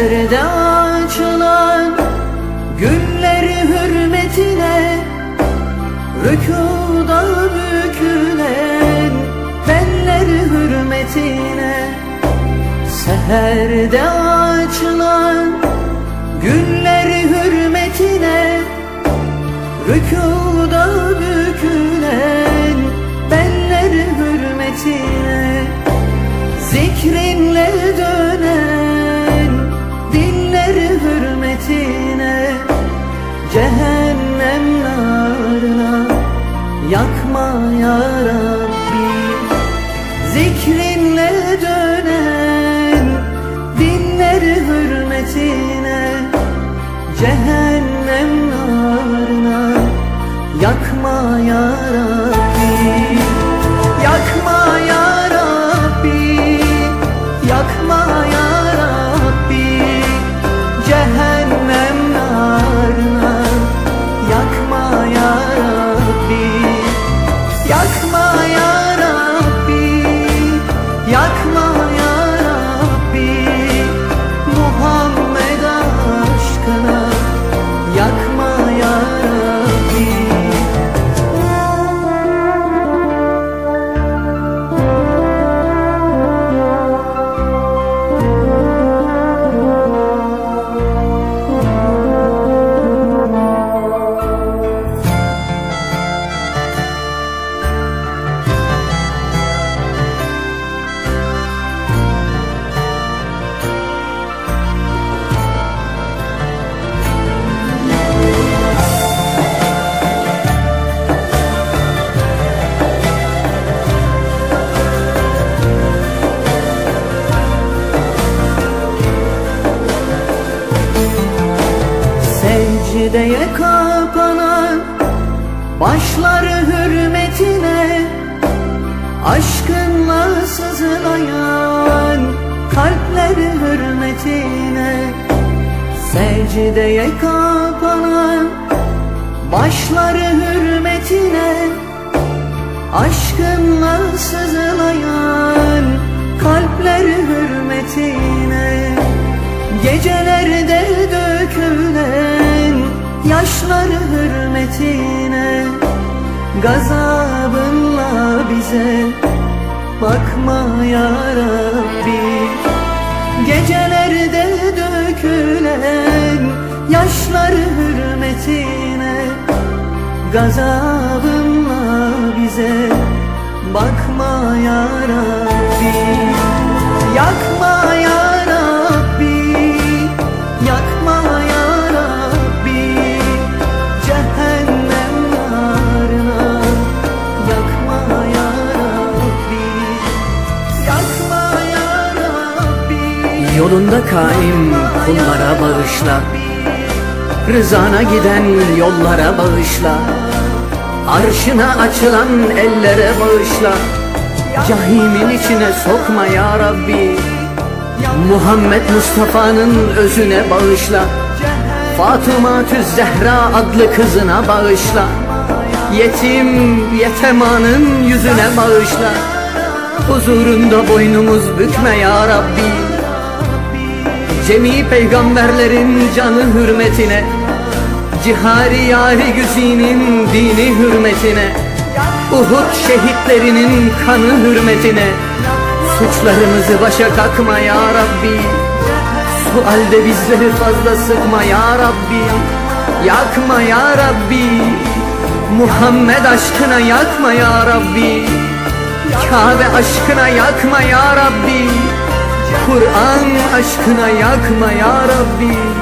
Seherde açılan Gülleri hürmetine Rükuda bükülen Benleri hürmetine. Seherde açılan Gülleri hürmetine Rükuda bükülen Benleri hürmetine. Zikrinle Yakma ya Secdeye kapanan Başları hürmetine Aşkınla sızlayan Kalpleri hürmetine. Secdeye kapanan Başları hürmetine Aşkınla sızlayan Kalpleri hürmetine. Gecelerde yaşları hürmetine Gazabınla bize bakma ya Rabbi. Gecelerde dökülen yaşları hürmetine Gazabınla bize bakma ya Rabbi. Yakma Yolunda kaim kullara bağışla. Rızana giden yollara bağışla. Arşına açılan ellere bağışla. Cahimin içine sokma ya Rabbi. Muhammed Mustafa'nın özüne bağışla. Fatıma Zehra adlı kızına bağışla. Yetim yetemanın yüzüne bağışla. Huzurunda boynumuz bükme ya Rabbi Cemi peygamberlerin canı hürmetine Cihari yari güzinin dini hürmetine Uhud şehitlerinin kanı hürmetine Suçlarımızı başa kakma ya Rabbi Sualde bizleri fazla sıkma ya Rabbi Yakma ya Rabbi Muhammed aşkına yakma ya Rabbi Kabe aşkına yakma ya Rabbi Kur'an aşkına yakma ya Rabbi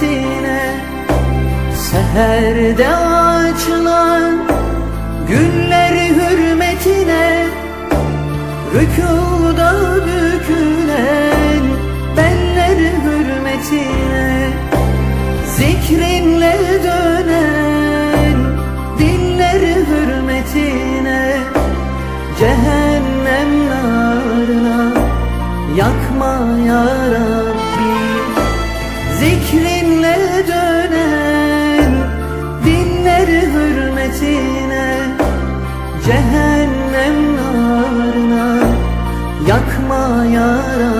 hürmetine Seherde açılan Günleri hürmetine. Rükuda Yakma ya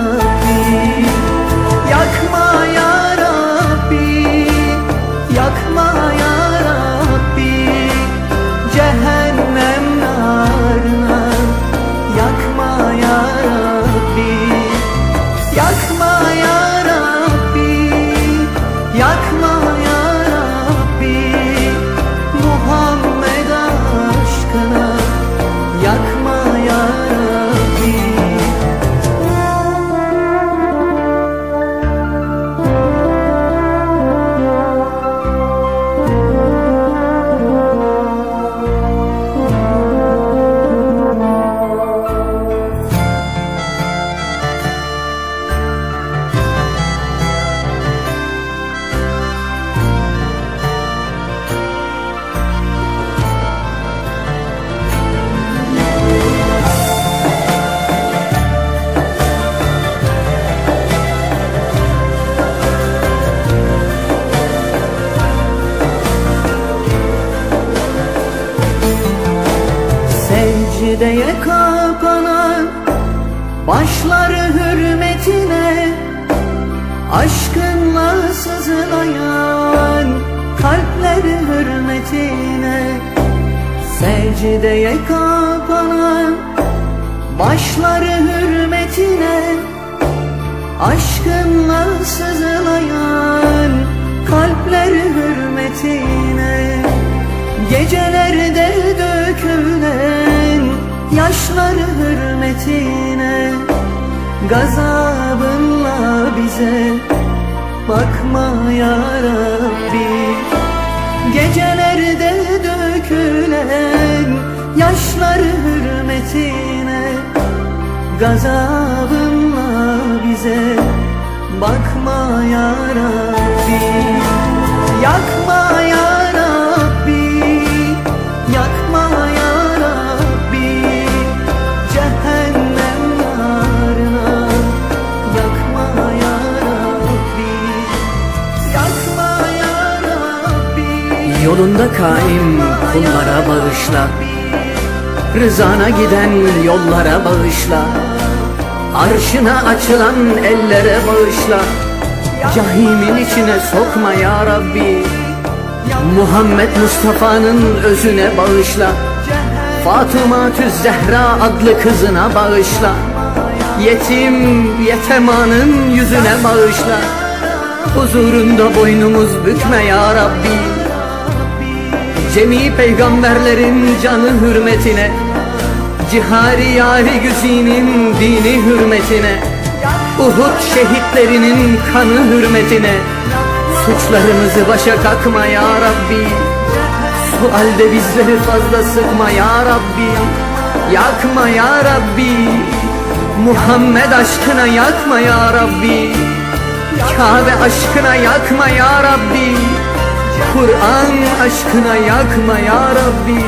Aşkınla sızlayan Kalpleri hürmetine Secdeye kapanan Başları hürmetine. Aşkınla sızlayan Kalpleri hürmetine. Gecelerde dökülen yaşları hürmetine. Gazabınla bize bakma ya Rabbi. Gecelerde dökülen yaşları hürmetine Gazabınla bize bakma ya Rabbi. Yakma Yolunda kaim kullara bağışla. Rızana giden yollara bağışla. Arşına açılan ellere bağışla. Cahimin içine sokma ya Rabbi. Muhammed Mustafa'nın özüne bağışla. Fatıma Tüz Zehra adlı kızına bağışla. Yetim yetemanın yüzüne bağışla. Huzurunda boynumuz bükme ya Rabbi Cemi peygamberlerin canı hürmetine Cihari yari güzinin dini hürmetine Uhud şehitlerinin kanı hürmetine Suçlarımızı başa kakma ya Rabbi. Sualde bizleri fazla sıkma ya Rabbi. Yakma ya Rabbi. Muhammed aşkına yakma ya Rabbi. Kabe aşkına yakma ya Rabbi Kur'an aşkına yakma ya Rabbi